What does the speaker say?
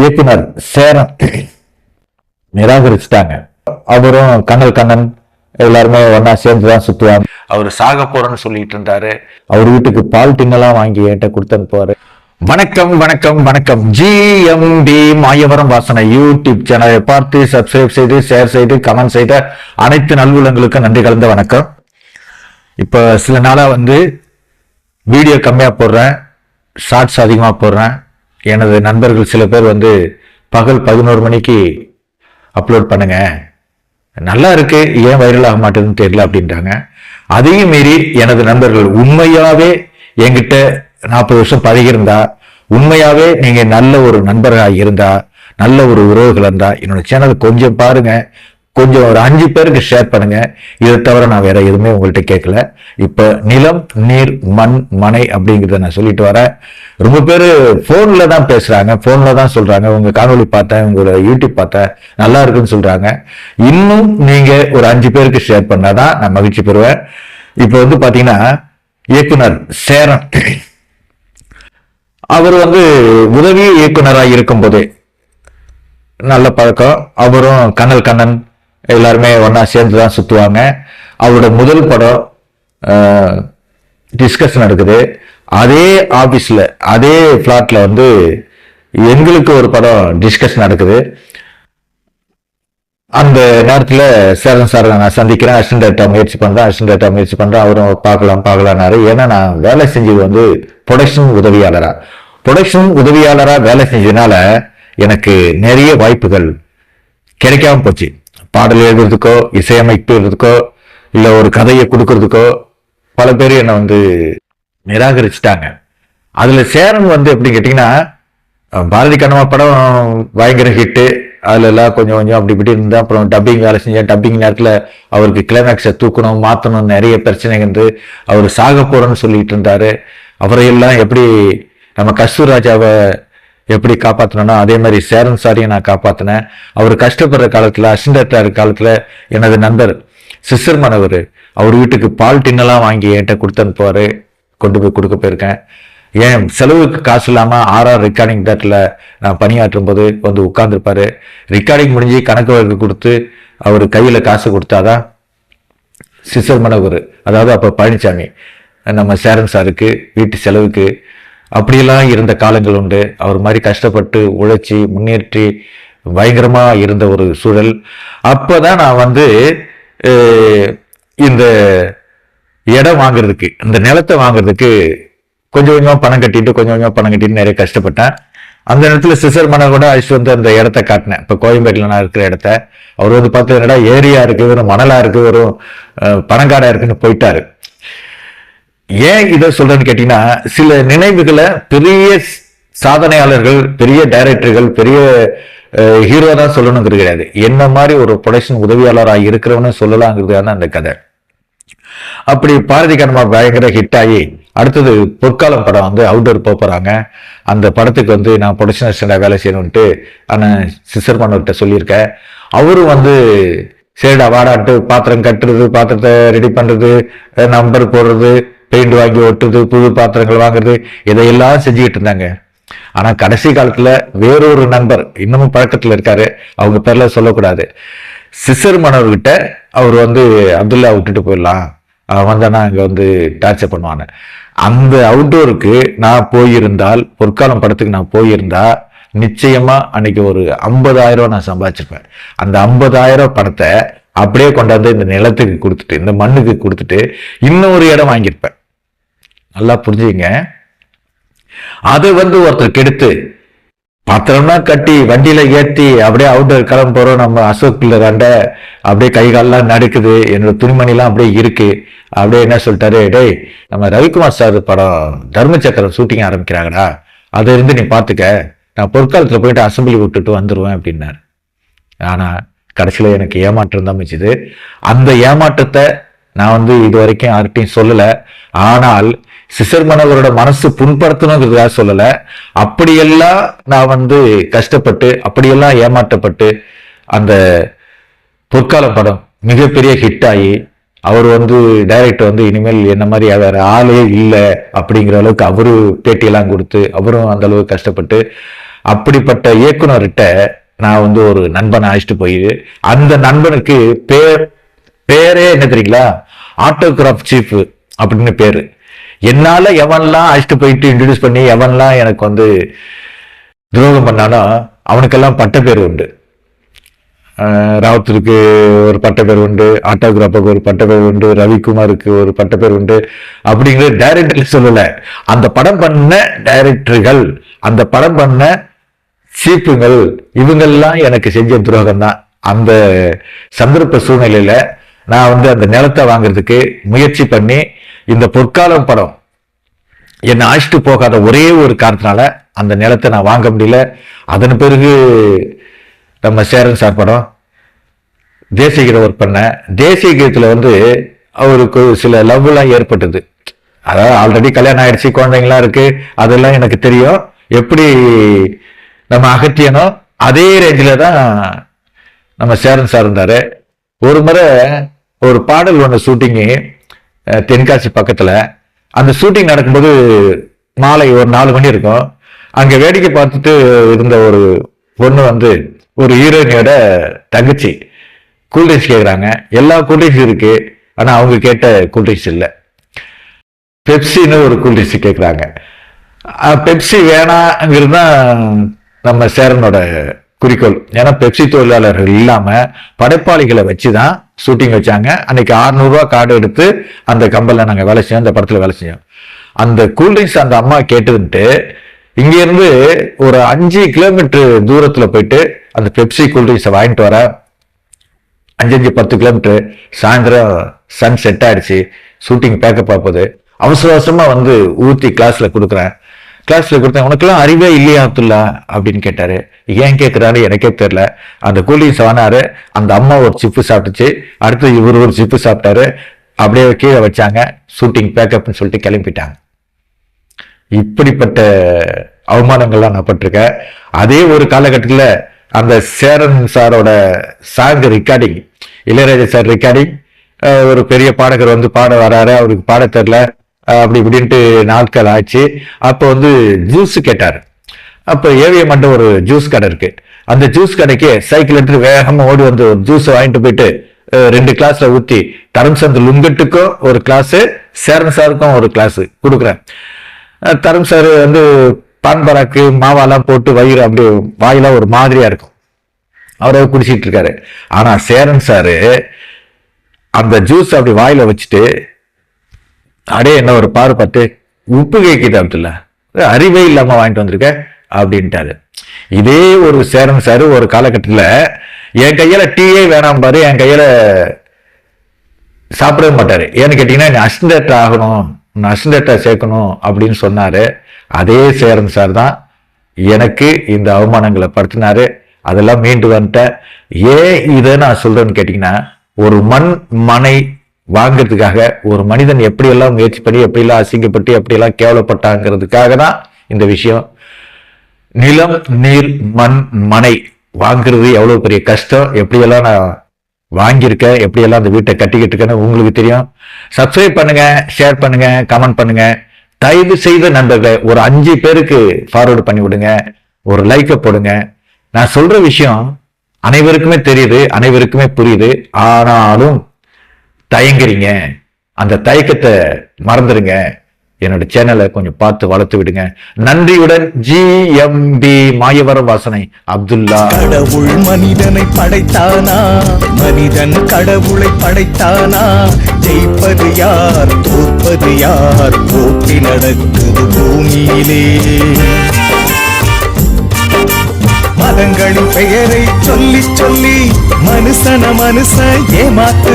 இயக்குனர் சேரன் நிராகரிச்சுட்டாங்க. அவரும் கண்ணல் கண்ணன் எல்லாருமே ஒண்ணா சேர்ந்து தான் சுத்துவாங்க. அவர் சாக போறேன்னு சொல்லிட்டு இருந்தாரு. அவர் வீட்டுக்கு பால் டின்னெல்லாம் வாங்கி என்கிட்ட கொடுத்து அனுப்புவாரு வணக்கம் வணக்கம் வணக்கம். ஜிஎம்டி மாயவரம் வாசனை யூடியூப் சேனலை பார்த்து சப்ஸ்கிரைப் செய்து ஷேர் செய்து கமெண்ட் செய்த அனைத்து நல்வுலங்களுக்கும் நன்றி கலந்த வணக்கம். இப்போ சில நாளா வந்து வீடியோ கம்மியா போடுறேன் ஷார்ட்ஸ் அதிகமா போடுறேன். எனது நண்பர்கள் சில பேர் வந்து பகல் பதினோரு மணிக்கு அப்லோட் பண்ணுங்க. நல்லா இருக்கு ஏன் வைரல் ஆக மாட்டேதுன்னு தெரியல அப்படின்றாங்க. அதையும் மீறி எனது நண்பர்கள் உண்மையாவே என்கிட்ட நாற்பது வருஷம் பழகியிருந்தா உண்மையாவே நீங்க நல்ல ஒரு நண்பராக இருந்தா நல்ல ஒரு உறவுகள் இருந்தா என்னோட சேனல் கொஞ்சம் பாருங்க. கொஞ்சம் ஒரு அஞ்சு பேருக்கு ஷேர் பண்ணுங்க. இதை தவிர நான் வேற எதுவுமே உங்கள்கிட்ட கேட்கல. இப்போ நிலம் நீர் மண் மனை அப்படிங்கிறத நான் சொல்லிட்டு வரேன். ரொம்ப பேர் ஃபோனில் தான் பேசுகிறாங்க ஃபோனில் தான் சொல்கிறாங்க உங்கள் காணொளி பார்த்தேன் உங்களோட யூடியூப் பார்த்தேன். நல்லா இருக்குன்னு சொல்கிறாங்க இன்னும் நீங்கள் ஒரு அஞ்சு பேருக்கு ஷேர் பண்ணாதான் நான் மகிழ்ச்சி பெறுவேன். இப்போ வந்து பார்த்தீங்கன்னா இயக்குனர் சேரன். அவர் வந்து உதவி இயக்குனராக இருக்கும்போதே நல்ல பழக்கம். அவரும் கண்ணல் கண்ணன். எல்லாருமே ஒன்றா சேர்ந்து தான் சுற்றுவாங்க அவரோட முதல் படம் டிஸ்கஷன் நடக்குது. அதே ஆஃபீஸில் அதே ஃப்ளாட்டில் வந்து எங்களுக்கு ஒரு படம் டிஸ்கஷன் நடக்குது. அந்த நேரத்தில் சேரன் சார் நான் சந்திக்கிறேன். அசிஸ்டன்ட் டேரக்டர் முயற்சி பண்ணுறேன் அசிஸ்டன்ட் டேரக்டர் முயற்சி பண்ணுறேன் அவரும் பார்க்கலாம் பார்க்கலான்னாரு. ஏன்னா நான் வேலை செஞ்சது வந்து ப்ரொடக்ஷன் உதவியாளராக ப்ரொடக்ஷன் உதவியாளராக வேலை செஞ்சதுனால எனக்கு நிறைய வாய்ப்புகள் கிடைக்காம போச்சு. பாடல் எழுதுறதுக்கோ இசையமைக்கிறதுக்கோ இல்லை ஒரு கதையை கொடுக்கறதுக்கோ பல பேர் என்னை வந்து நிராகரிச்சுட்டாங்க. அதில் சேரன் வந்து எப்படின்னு கேட்டிங்கன்னா பாரதி கண்ணம்மா படம் பயங்கர ஹிட்டு அதுல எல்லாம் கொஞ்சம் கொஞ்சம் அப்படி இப்படி இருந்தால் அப்புறம் டப்பிங் வேலை செஞ்சேன் டப்பிங் நேரத்தில் அவருக்கு கிளைமேக்ஸை தூக்கணும் மாற்றணும் நிறைய பிரச்சனை இருந்து அவர் சாக போகிறோன்னு சொல்லிட்டு இருந்தாரு. அவரையெல்லாம் எப்படி நம்ம கஸ்தூர் ராஜாவை எப்படி காப்பாத்தணும்னா அதே மாதிரி சேரன் சாரியை நான் காப்பாற்றினேன் அவர் கஷ்டப்படுற காலத்துல அசிண்டர் காலத்தில் எனது நண்பர் சிஸ்டர் மனவர் அவர் வீட்டுக்கு பால் டின்னெல்லாம் வாங்கி என்கிட்ட கொடுத்து அனுப்புவாரு கொண்டு போய் கொடுக்க போயிருக்கேன். ஏன் செலவுக்கு காசு இல்லாமல் ஆர்ஆர் ரெக்கார்டிங் தேட்டரில் நான் பணியாற்றும் போது வந்து உட்காந்துருப்பாரு ரெக்கார்டிங் முடிஞ்சு கணக்கு வழக்கு கொடுத்து அவர் கையில் காசு கொடுத்தாதான் சிசர் மனவர் அதாவது அப்போ பழனிசாமி நம்ம சேரன் சாருக்கு வீட்டு செலவுக்கு அப்படியெல்லாம் இருந்த காலங்கள் உண்டு. அவர் மாதிரி கஷ்டப்பட்டு உழைச்சி முன்னேற்றி பயங்கரமாக இருந்த ஒரு சூழல். அப்போ தான் நான் வந்து இந்த இடம் வாங்குறதுக்கு இந்த நிலத்தை வாங்குறதுக்கு கொஞ்சம் கொஞ்சமாக பணம் கட்டிட்டு கொஞ்சம் கொஞ்சமாக பணம் கட்டிட்டு நிறைய கஷ்டப்பட்டேன். அந்த இடத்துல சிசர் மன கூட அழிச்சு வந்து அந்த இடத்த காட்டினேன். இப்போ கோயம்பேட்டில் நான் இருக்கிற இடத்த. அவர் வந்து பார்த்து என்னடா ஏரியா இருக்குது வெறும் மணலாக இருக்குது வெறும் பணங்காடாக இருக்குன்னு போயிட்டாரு. ஏன் இதை சொல்றேன்னு கேட்டீங்கன்னா சில நினைவுகளை பெரிய சாதனையாளர்கள் பெரிய டைரக்டர்கள் பெரிய ஹீரோ தான் சொல்லணுங்கிறது கிடையாது. என்ன மாதிரி ஒரு ப்ரொடக்ஷன் உதவியாளராக இருக்கிறவனு சொல்லலாங்கிறதுக்கான அந்த கதை. அப்படி பாரதி கண்ணம்மா பயங்கர ஹிட் ஆகி அடுத்தது பொற்காலம் படம் வந்து அவுட்டோர் போக போகிறாங்க அந்த படத்துக்கு வந்து நான் ப்ரொடக்ஷன் அசிஸ்டண்டாக வேலை செய்யணும்ட்டு அண்ணன் சிஸ்டர் பண்ணவர்கிட்ட சொல்லியிருக்கேன். அவரும் வந்து சரிடா வாடாட்டு பாத்திரம் கட்டுறது பாத்திரத்தை ரெடி பண்ணுறது நம்பர் போடுறது பெயிண்ட் வாங்கி ஒட்டுறது புது பாத்திரங்கள் வாங்குறது இதையெல்லாம் செஞ்சுக்கிட்டு இருந்தாங்க. ஆனால் கடைசி காலத்தில் வேறொரு நண்பர் இன்னமும் பழக்கத்தில் இருக்காரு. அவங்க பேரில் சொல்லக்கூடாது. சிசர் மன்னர்கிட்ட அவர் வந்து அப்துல்லா விட்டுட்டு போயிடலாம். அவன் வந்தானா அங்கே வந்து டார்ச்சர் பண்ணுவானு. அந்த அவுட்டோருக்கு நான் போயிருந்தால் பொற்காலம் படத்துக்கு நான் போயிருந்தா நிச்சயமா அன்னைக்கு ஒரு ஐம்பதாயிரம் நான் சம்பாதிச்சிருப்பேன். அந்த ஐம்பதாயிரம் பணத்தை அப்படியே கொண்டாந்து இந்த நிலத்துக்கு கொடுத்துட்டு இந்த மண்ணுக்கு கொடுத்துட்டு இன்னொரு இடம் வாங்கியிருப்பேன். நல்லா புரிஞ்சுங்க அது வந்து ஒருத்தர் கெடுத்து பத்திரம்னா கட்டி வண்டியில ஏற்றி அப்படியே அவுட்டர் கிளம்ப போறோம் நம்ம அசோக் பில்லராண்ட அப்படியே கை கால்லாம் நடக்குது என்னோட துணிமணிலாம் அப்படியே இருக்கு. அப்படியே என்ன சொல்லிட்டாரு டேய் நம்ம ரவிக்குமார் சார் படம் தர்ம சக்கரம் ஷூட்டிங் ஆரம்பிக்கிறாங்கடா. அதை இருந்து நீ பாத்துக்க. நான் பொற்காலத்தில் போயிட்டு அசம்பிளி விட்டுட்டு வந்துருவேன் அப்படின்னாரு. ஆனால் கடைசியில் எனக்கு ஏமாற்றம் தான் மிச்சுது அந்த ஏமாற்றத்தை நான் வந்து இது வரைக்கும் யார்கிட்டையும் சொல்லலை. ஆனால் சிசர்மனவரோட மனசு புண்படுத்தணுங்கிறதுக்காக சொல்லல. அப்படியெல்லாம் நான் வந்து கஷ்டப்பட்டு அப்படியெல்லாம் ஏமாற்றப்பட்டு அந்த பொற்கால படம் மிகப்பெரிய ஹிட் ஆகி அவர் வந்து டைரக்டர் வந்து இனிமேல் என்ன மாதிரி வேற ஆளே இல்லை அப்படிங்கிற அளவுக்கு அவரு பேட்டியெல்லாம் கொடுத்து அவரும் அந்த அளவுக்கு கஷ்டப்பட்டு அப்படிப்பட்ட இயக்குனர்கிட்ட நான் வந்து ஒரு நண்பனை அழைச்சிட்டு போய் அந்த நண்பனுக்கு பேர் பேரே என்ன தெரியுங்களா? ஆட்டோகிராஃப் சீஃப் அப்படின்னு பேரு. என்னால் எவன்லாம் அழைச்சிட்டு போயிட்டு இன்ட்ரடியூஸ் பண்ணி எவன்லாம் எனக்கு வந்து துரோகம் பண்ணானோ அவனுக்கெல்லாம் பட்ட பேர் உண்டு. அஹ் ராவத்தருக்கு ஒரு பட்ட பேர் உண்டு ஆட்டோகிராஃபருக்கு ஒரு பட்ட பேர் உண்டு ரவிக்குமாருக்கு ஒரு பட்ட பேர் உண்டு. அப்படிங்கிற டைரக்டர் சொல்லலை. அந்த படம் பண்ண டைரக்டர்கள் அந்த படம் பண்ண சீப்புங்கள் இவங்கெல்லாம் எனக்கு செஞ்ச துரோகம் தான் அந்த சந்தர்ப்ப சூழ்நிலையில நான் வந்து அந்த நிலத்தை வாங்குறதுக்கு முயற்சி பண்ணி இந்த பொற்காலம் படம் என்னை அழைச்சிட்டு போகாத ஒரே ஒரு காரணத்தினால அந்த நிலத்தை நான் வாங்க முடியல. அதன் பிறகு நம்ம சேரன் சார் படம் தேசிய கீதம் ஒர்க் பண்ணேன் தேசிய கீதத்தில் வந்து அவருக்கு சில லவ்லாம் ஏற்பட்டது. அதாவது ஆல்ரெடி கல்யாணம் ஆயிடுச்சு குழந்தைங்களாம் இருக்குது அதெல்லாம் எனக்கு தெரியும். எப்படி நம்ம அகற்றியனோ அதே ரேஞ்சில் தான் நம்ம சேரன் சார் இருந்தார். ஒரு முறை ஒரு பாடல் ஒன்று ஷூட்டிங்கு தென்காசி பக்கத்தில் அந்த ஷூட்டிங் நடக்கும்போது மாலை ஒரு நாலு மணி இருக்கும். அங்கே வேடிக்கை பார்த்துட்டு இருந்த ஒரு பொண்ணு வந்து ஒரு ஹீரோயினியோட தங்கச்சி கூல்ட்ரிங்க்ஸ் கேட்குறாங்க எல்லா கூல்ட்ரிங்க்ஸ் இருக்குது ஆனால் அவங்க கேட்ட கூல்ட்ரிங்க்ஸ் இல்லை. பெப்சின்னு ஒரு கூல்ட்ரிங்க்ஸ் கேட்குறாங்க பெப்சி வேணாங்கிறது தான் நம்ம சேரனோட குறிக்கோள். ஏன்னா பெப்சி தொழிலாளர்கள் இல்லாம படைப்பாளிகளை வச்சுதான் ஷூட்டிங் வச்சாங்க. அன்னைக்கு 600 கார்டு எடுத்து அந்த கம்பல்ல நாங்க வேலை செஞ்சோம் அந்த படத்துல வேலை செஞ்சோம் அந்த கூல்ட்ரிங்க்ஸ் அந்த அம்மா கேட்டுன்ட்டு இங்கேருந்து ஒரு அஞ்சு கிலோமீட்டர் தூரத்துல போயிட்டு அந்த பெப்சி கூல்ட்ரிங்க்ஸை வாங்கிட்டு வர அஞ்சு அஞ்சு பத்து கிலோமீட்டர் சாயந்தரம் சன் செட் ஆயிடுச்சு. ஷூட்டிங் பேக்கப் ஆகுது அவசர அவசரமா வந்து ஊத்தி கிளாஸ்ல கொடுக்குறேன். கிளாஸில் கொடுத்தேன் உனக்கெல்லாம் அறிவே இல்லையா அப்துல்லா? அப்படின்னு கேட்டாரு. ஏன் கேட்குறாரு எனக்கே தெரில. அந்த கூலிங் சவனார் அந்த அம்மா ஒரு சிப்பு சாப்பிட்டுச்சு அடுத்து இவர் ஒரு சிப்பு சாப்பிட்டாரு அப்படியே கீழே வச்சாங்க. ஷூட்டிங் பேக்கப்னு சொல்லிட்டு கிளம்பிட்டாங்க. இப்படிப்பட்ட அவமானங்கள்லாம் நான் பட்டிருக்கேன். அதே ஒரு காலகட்டத்தில் அந்த சேரன் சாரோட song recording Ilaiyaraaja sir recording ஒரு பெரிய பாடகர் வந்து பாட வராரு. அவருக்கு பாட தெரில. அப்படி இப்படின்ட்டு நாட்கள் ஆச்சு. அப்போ வந்து ஜூஸ் கேட்டார். அப்போ ஏவிஎம் மண்ட ஒரு ஜூஸ் கடை இருக்கு. அந்த ஜூஸ் கடைக்கு சைக்கிள் எடுத்து வேகமாக ஓடி வந்து ஒரு ஜூஸ் வாங்கிட்டு போயிட்டு ரெண்டு கிளாஸ்ல ஊற்றி தரம்சந்த் லுங்கட்டுக்கும் ஒரு கிளாஸு சேரன் சாருக்கும் ஒரு கிளாஸ் கொடுக்குறேன். தரம் சார் வந்து பான் பராக்கு மாவாலாம் போட்டு வயிறு அப்படி வாயிலாம் ஒரு மாதிரியா இருக்கும். அவரே குடிச்சிட்டு இருக்காரு. ஆனா சேரன் சாரு அந்த ஜூஸ் அப்படி வாயில வச்சுட்டு அடே என்ன ஒரு பாரு பார்த்து உப்பு கேக்குது அப்துல்லா அறிவே இல்லாம வாங்கிட்டு வந்திருக்க? அப்படின்ட்டாரு. இதே ஒரு சேரன் சார் ஒரு காலகட்டத்தில் என் கையில டீயே வேணாம் பாரு என் கையில சாப்பிடவே மாட்டாரு. ஏன்னு கேட்டீங்கன்னா நீ அசிஸ்டன்ட் ஆகணும் உன்னை சேர்க்கணும் அப்படின்னு சொன்னாரு. அதே சேரன் சார் தான் எனக்கு இந்த அவமானங்களை படுத்தினாரு அதெல்லாம் மீண்டு வந்துட்டேன் ஏன் இதை நான் சொல்றேன்னு கேட்டீங்கன்னா ஒரு மண் மனை வாங்குறதுக்காக ஒரு மனிதன் எப்படியெல்லாம் முயற்சி பண்ணி எப்படியெல்லாம் அசிங்கப்பட்டு எப்படியெல்லாம் கேவலப்பட்டாங்கிறதுக்காக தான் இந்த விஷயம். நிலம் நீர் மண் மனை வாங்குறது எவ்வளவு பெரிய கஷ்டம். எப்படியெல்லாம் நான் வாங்கியிருக்கேன் எப்படியெல்லாம் அந்த வீட்டை கட்டிக்கிட்டு இருக்கேன்னு உங்களுக்கு தெரியும். சப்ஸ்கிரைப் பண்ணுங்க ஷேர் பண்ணுங்க கமெண்ட் பண்ணுங்க. தயவு செய்த நண்பர்களை ஒரு அஞ்சு பேருக்கு ஃபார்வர்டு பண்ணி விடுங்க ஒரு லைக்கை போடுங்க. நான் சொல்ற விஷயம் அனைவருக்குமே தெரியுது அனைவருக்குமே புரியுது. ஆனாலும் தயங்குறீங்க. அந்த தயக்கத்தை மறந்துடுங்க என்னோட சேனலை கொஞ்சம் பார்த்து வளர்த்து விடுங்க. நன்றியுடன் பி மாயவர வாசனை. அப்துல்லா. கடவுள் மனிதனை படைத்தானா? மனிதன் கடவுளை படைத்தானா? ஜெயிப்பது யார் தோற்பது யார்? போட்டி நடக்குது பூமியிலே. மதங்களின் பெயரை சொல்லி சொல்லி மனுஷன மனுஷன் ஏமாத்து